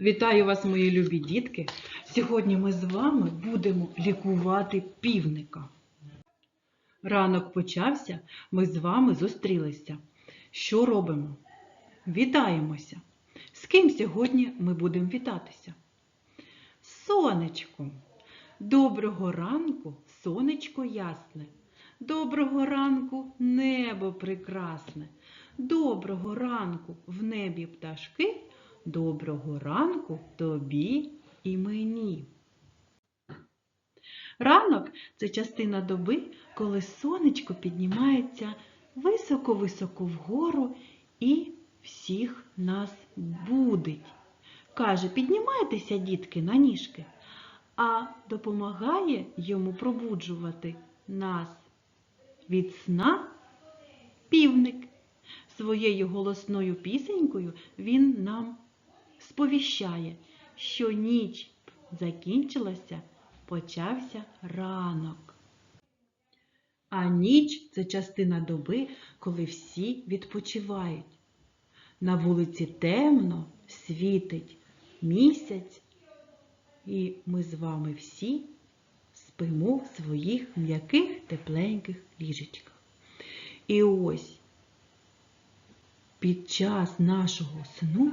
Вітаю вас, мої любі дітки! Сьогодні ми з вами будемо лікувати півника. Ранок почався, ми з вами зустрілися. Що робимо? Вітаємося. З ким сьогодні ми будемо вітатися? З Сонечком. Доброго ранку, сонечко ясне. Доброго ранку, небо прекрасне. Доброго ранку в небі пташки. Доброго ранку тобі і мені. Ранок це частина доби, коли сонечко піднімається високо-високо вгору і всіх нас будить. Каже, піднімайтеся, дітки, на ніжки, а допомагає йому пробуджувати нас від сна півник. Своєю голосною пісенькою він нам сповіщає, що ніч закінчилася, почався ранок. А ніч це частина доби, коли всі відпочивають. На вулиці темно, світить місяць, і ми з вами всі спимо в своїх м'яких тепленьких ліжечках. І ось під час нашого сну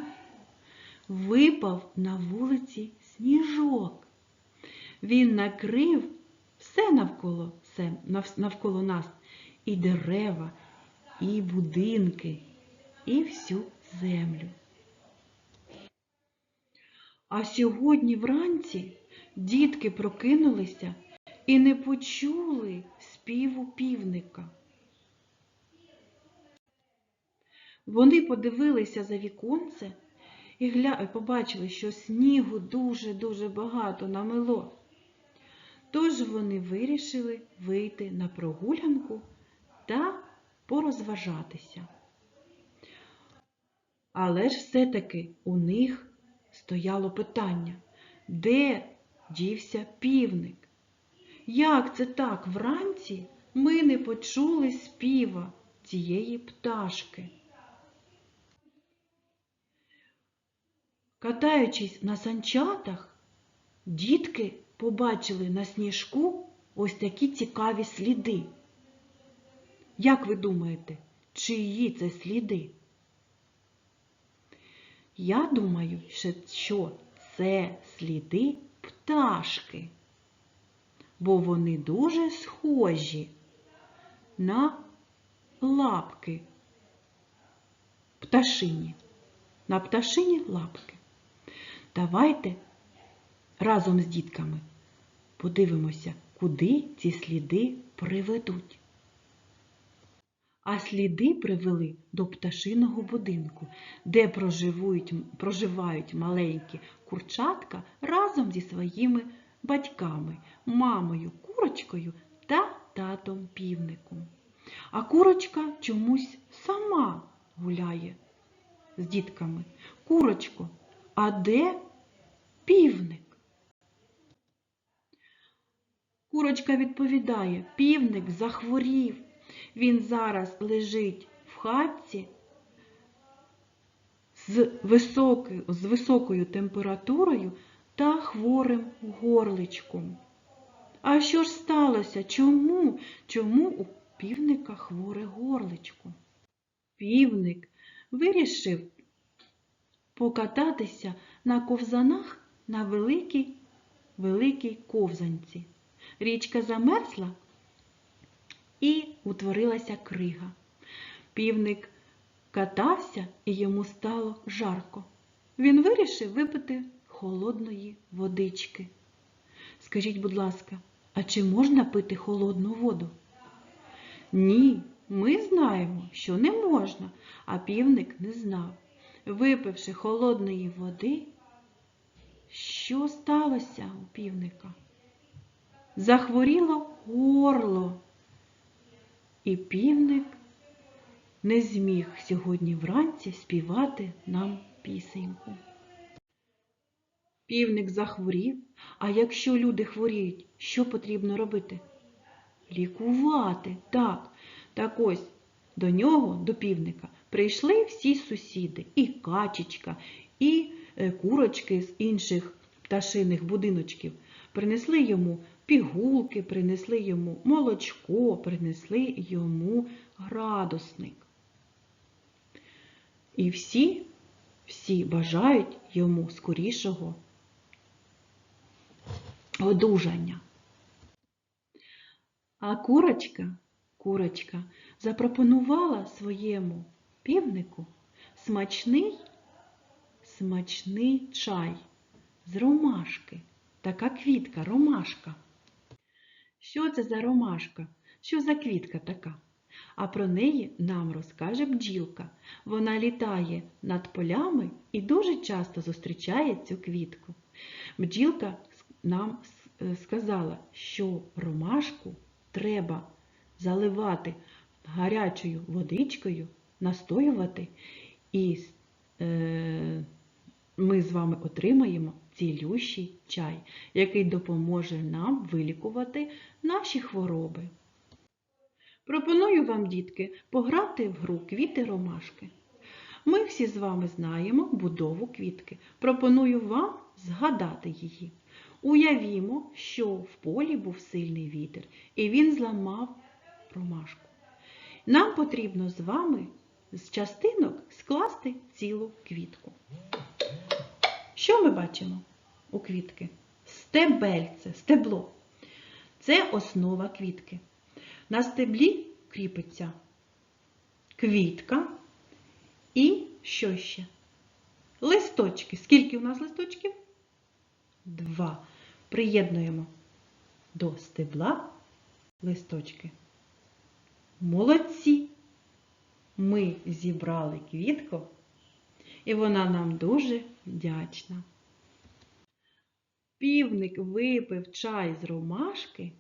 випав на вулиці сніжок. Він накрив все навколо, все навколо нас, і дерева, і будинки, і всю землю. А сьогодні вранці дітки прокинулися і не почули співу півника. Вони подивилися за віконце і гля... побачили, що снігу дуже-дуже багато намело. Тож вони вирішили вийти на прогулянку та порозважатися. Але ж все-таки у них стояло питання, де дівся півник? Як це так вранці ми не почули співа цієї пташки? Катаючись на санчатах, дітки побачили на сніжку ось такі цікаві сліди. Як ви думаєте, чиї це сліди? Я думаю, що- це сліди пташки, бо вони дуже схожі на лапки пташині. На пташині лапки. Давайте разом з дітками подивимося, куди ці сліди приведуть. А сліди привели до пташиного будинку, де проживають, проживають маленькі курчатка разом зі своїми батьками, мамою, курочкою та татом півником. А курочка чомусь сама гуляє з дітками. Курочко, а де півник? Курочка відповідає, півник захворів. Він зараз лежить в хатці з високою, з високою температурою та хворим горличком. А що ж сталося? Чому? Чому у півника хворе горличко? Півник вирішив покататися на ковзанах на великій, великій ковзанці. Річка замерзла і утворилася крига. Півник катався і йому стало жарко. Він вирішив випити холодної водички. Скажіть, будь ласка, а чи можна пити холодну воду? Ні, ми знаємо, що не можна, а півник не знав. Випивши холодної води, що сталося у півника? Захворіло горло, і півник не зміг сьогодні вранці співати нам пісеньку. Півник захворів, а якщо люди хворіють, що потрібно робити? Лікувати, так. Так ось до нього, до півника, прийшли всі сусіди, і качечка, і е, курочки з інших пташиних будиночків. Принесли йому пігулки, принесли йому молочко, принесли йому градусник. І всі, всі бажають йому скорішого одужання. А курочка, курочка запропонувала своєму півнику смачний, смачний чай з ромашки. Така квітка, ромашка. Що це за ромашка? Що за квітка така? А про неї нам розкаже бджілка. Вона літає над полями і дуже часто зустрічає цю квітку. Бджілка нам е, сказала, що ромашку треба заливати гарячою водичкою, настоювати, і е, ми з вами отримаємо цілющий чай, який допоможе нам вилікувати наші хвороби. Пропоную вам, дітки, пограти в гру квіти ромашки. Ми всі з вами знаємо будову квітки. Пропоную вам згадати її. Уявімо, що в полі був сильний вітер, і він зламав ромашку. Нам потрібно з вами з частинок скласти цілу квітку. Що ми бачимо у квітки? Стебельце, стебло. Це основа квітки. На стеблі кріпиться квітка і що ще? Листочки. Скільки у нас листочків? Два. Приєднуємо до стебла листочки. Молодці! Ми зібрали квітку, і вона нам дуже вдячна. Півник випив чай з ромашки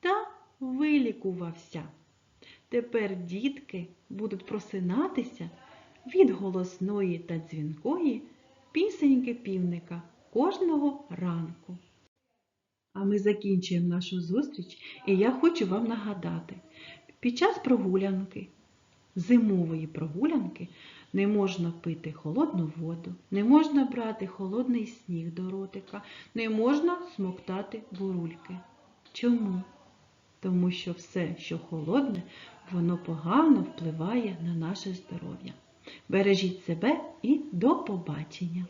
та вилікувався. Тепер дітки будуть просинатися від голосної та дзвінкої пісеньки півника кожного ранку. А ми закінчуємо нашу зустріч, і я хочу вам нагадати, під час прогулянки, зимової прогулянки, не можна пити холодну воду, не можна брати холодний сніг до ротика, не можна смоктати бурульки. Чому? Тому що все, що холодне, воно погано впливає на наше здоров'я. Бережіть себе і до побачення!